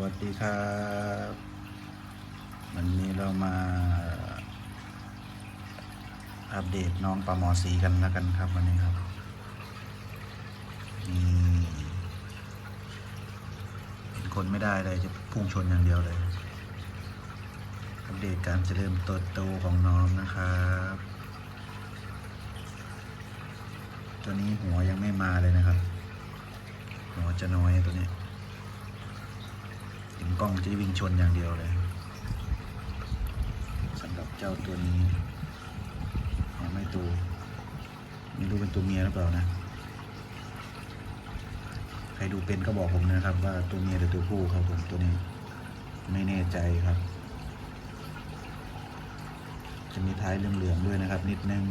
วัสดีครับ วันนี้เรามาอัปเดตน้องปลาหมอสีกันแล้วกันครับวันนี้ครับนี่เห็นคนไม่ได้เลยจะพุ่งชนอย่างเดียวเลย อัปเดตการเจริญเติบโตของน้องนะครับตัวนี้หัวยังไม่มาเลยนะครับ หัวจะน้อยตัวนี้ กล้องจะวิ่งชนอย่างเดียวเลยสำหรับเจ้าตัวนี้ยังไม่ตัวไม่รู้เป็นตัวเมียหรือเปล่านะ ใครดูเป็นก็บอกผมนะครับ ว่าตัวเมียหรือตัวผู้ครับผมตัวนี้ ไม่แน่ใจครับ จะมีท้ายเหลืองๆด้วยนะครับ นิดนึง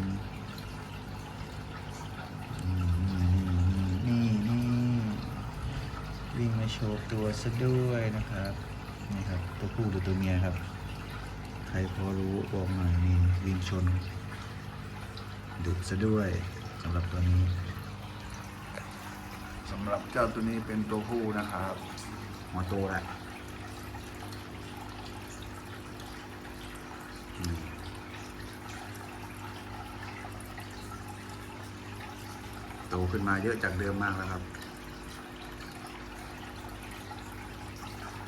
วิ่งมาโชว์ตัวซะด้วยนะครับ นี่ครับ ตัวผู้หรือตัวเมียครับ ใครพอรู้บอกหน่อยนี่วิ่งชนดุซะด้วยสำหรับตัวนี้สำหรับเจ้าตัวนี้เป็นตัวผู้นะครับหัวโตแล้วอืมโตขึ้นมาเยอะจากเดิมมากแล้วครับ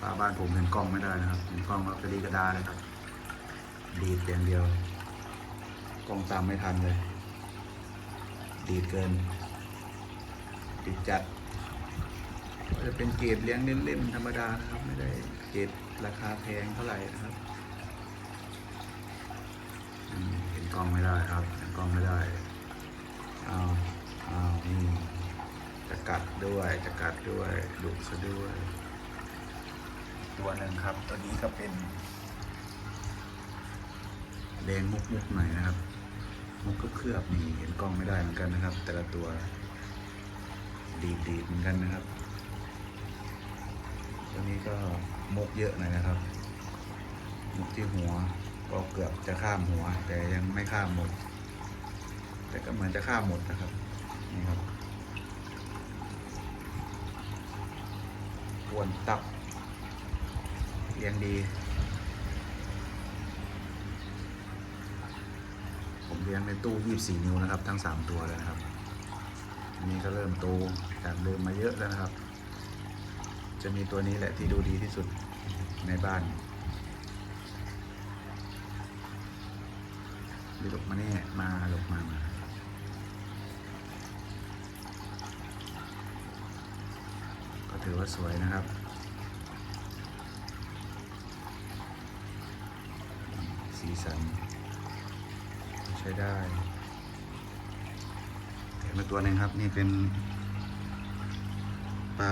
าบ้านผมเห็นกล้องไม่ได้นะครับ เห็นกล้องแล้วกระดีกระดาเลยครับ ดีดอย่างเดียว กล้องตามไม่ทันเลย ดีดเกินติดจัด ก็จะเป็นเกรดเลี้ยงเล่นๆธรรมดานะครับ ไม่ได้เกรดราคาแพงเท่าไหร่นะครับ เห็นกล้องไม่ได้ครับ เห็นกล้องไม่ได้เอาเอานี่จะกัดด้วยจะกัดด้วยดุซะด้วย ตัวหนึ่งครับ ตัวนี้ก็เป็นแดงมุกมุกหน่อยนะครับ มุกเคลือบนี่เห็นกล้องไม่ได้เหมือนกันนะครับ แต่ละตัวดีดดีดเหมือนกันนะครับ ตัวนี้ก็มุกเยอะหน่อยนะครับ มุกที่หัวก็เกือบจะข้ามหัว แต่ยังไม่ข้ามหมด แต่ก็เหมือนจะข้ามหมดนะครับนี่ครับปวนตับ เลี้ยงดี ผมเลี้ยงในตู้ 24 นิ้วนะครับ ทั้ง 3 ตัวเลยนะครับอันนี้ก็เริ่มโตจากเดิมมาเยอะแล้วนะครับ จะมีตัวนี้แหละที่ดูดีที่สุดในบ้านหลกมาแน่มาหลกมามาก็ถือว่าสวยนะครับ สีสัน ใช้ได้เห็นมาตัวหนึ่งครับ นี่เป็นปลา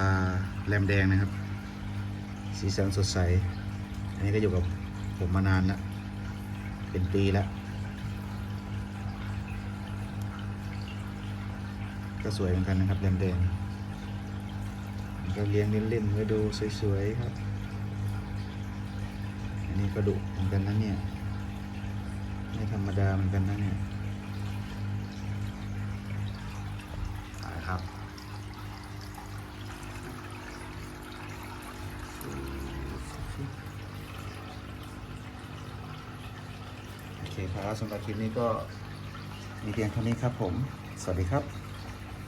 แรมแดงนะครับ สีสันสดใส อันนี้ก็อยู่กับผมมานานแล้วเป็นปีแล้วก็สวยเหมือนกันนะครับแรมแดงก็เลี้ยงเล่นๆไว้ดูสวยๆครับ อันนี้ก็ดุเหมือนกันนะเนี่ย ไม่ธรรมดาเหมือนกันนะเนี่ยนะครับโอเคครับสำหรับคลิปนี้ก็มีเพียงเท่านี้ครับผม สวัสดีครับ